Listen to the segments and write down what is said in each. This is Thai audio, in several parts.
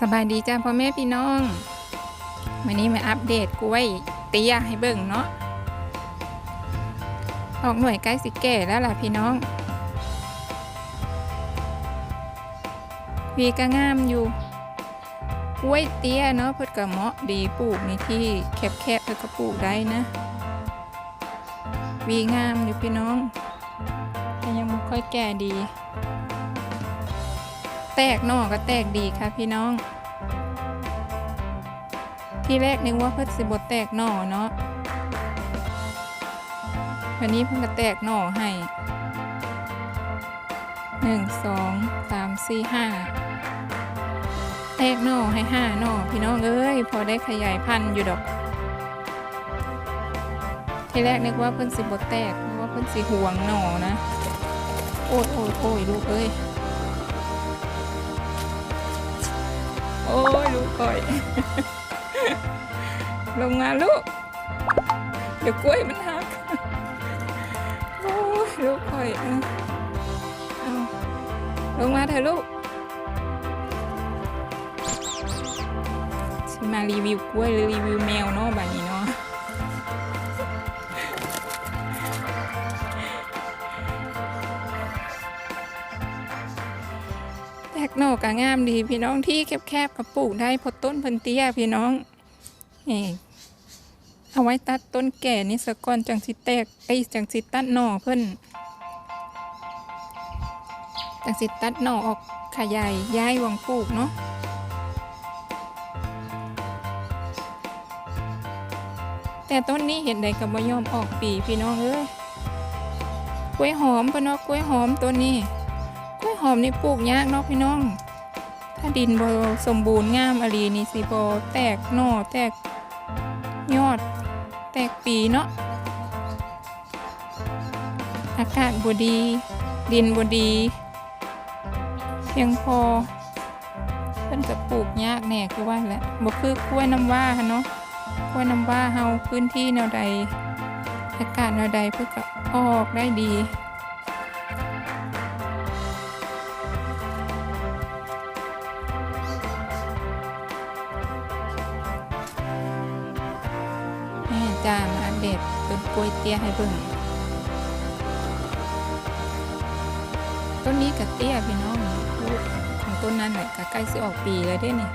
สบายดีจ้าพ่อแม่พี่น้องวันนี้มาอัปเดตกล้วยเตี้ยให้เบิ่งเนาะออกหน่วยใกล้สิแก่แล้วล่ะพี่น้องวีก็งามอยู่กล้วยเตี้ยเนาะเพิ่นก็เหมาะดีปลูกในที่แคบๆเพิ่นก็ปลูกได้นะวีงามอยู่พี่น้องแต่ยังไม่ค่อยแก่ดี แตกน่อก็แตกดีค่ะพี่น้อง ที่แรกนึกว่าเพิ่นสิบดแตกหน่อเนาะวันนี้เพิ่งก็แตกหน่อให้หนึ่งสองสามสี่ห้าแตกหน่อให้ห้าหน่อพี่น้องเอ้ยพอได้ขยายพันธุ์อยู่ดอก ที่แรกนึกว่าเพิ่นสิบดแตกนึกว่าเพิ่นสิห่วงหน่อนะโอ้ยโอ้ยโอ้ยลูกเอ้ย โอ้ยลูกก่อย ลงมาลูก เดี๋ยวกล้วยมันหัก โอ้ยลูกก่อยเอาลงมาเถอะลูกมารีวิวกล้วยหรือรีวิวแมวเนาะบ้านนี้เนาะแตกหนอกะงามดีพี่น้องที่แคบๆกับปลูกได้พอต้นพันเตี้ยพี่น้องนี่ เอาไว้ตัดต้นแก่นี่สะก่อนจังสิแตกไอ้จังสิตัดหน่อเพิ่นจังสิตัดหน่อออกขยายย้ายวงปลูกเนาะแต่ต้นนี้เห็นใดกับบ่ยอมออกปีพี่น้องเอ้ยกล้วยหอมปะเนาะกล้วยหอมตัวนี้กล้วยหอมนี่ปลูกยากเนาะพี่น้อง ถ้าดินบสมบูรณ์งามอรีนี่สิบแตกหน่อแตกยอด แตกปีเนาะ อากาศบดี ดินบดี เพียงพอ เพิ่นจะปลูกยากแน่คือว่าแหละบ่คือกล้วยน้ำว่าเนาะ กล้วยน้ำว่าเฮาพื้นที่แนวใด อากาศแนวใดเพื่อก็ออกได้ดี จ้า มาอัปเดตต้นกล้วยเตี้ยให้เบิ่งต้นนี้กับเตี้ยพี่น้องของต้นนั้นแหละก็ใกล้สิออกปีแล้วเด้นี่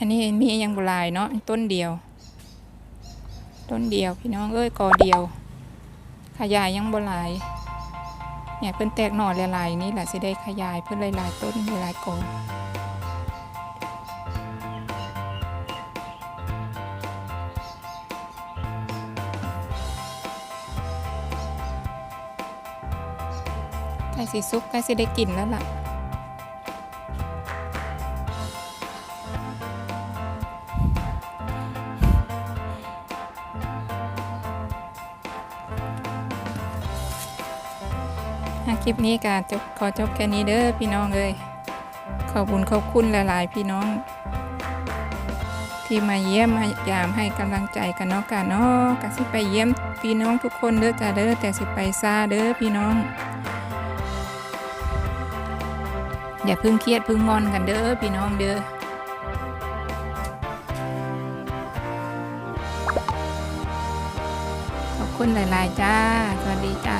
อันนี้มียังบหลายเนาะต้นเดียว ต้นเดียวพี่น้องเอ้ยกอเดียว ขยายยังบหลายเนี่ยเพิ่นแตกหน่อหลายๆนี่แหละสิได้ขยายเพิ่นหลายๆต้นหลายๆกอใกล้สิสุกใกล้สิได้กินแล้วล่ะ คลิปนี้ก็จบขอจบแค่นี้เด้อพี่น้องเลยขอบคุณขอบคุณหลายๆพี่น้อง ที่มาเยี่ยมมายามให้กำลังใจกันเนาะกันเนาะก็สิไปเยี่ยมพี่น้องทุกคนเด้อจ้าเด้อแต่สิไปซาเด้อพี่น้อง อย่าพึ่งเครียดพึ่งงอนกันเด้อพี่น้องเด้อขอบคุณหลาย ๆ จ้า สวัสดีจ้า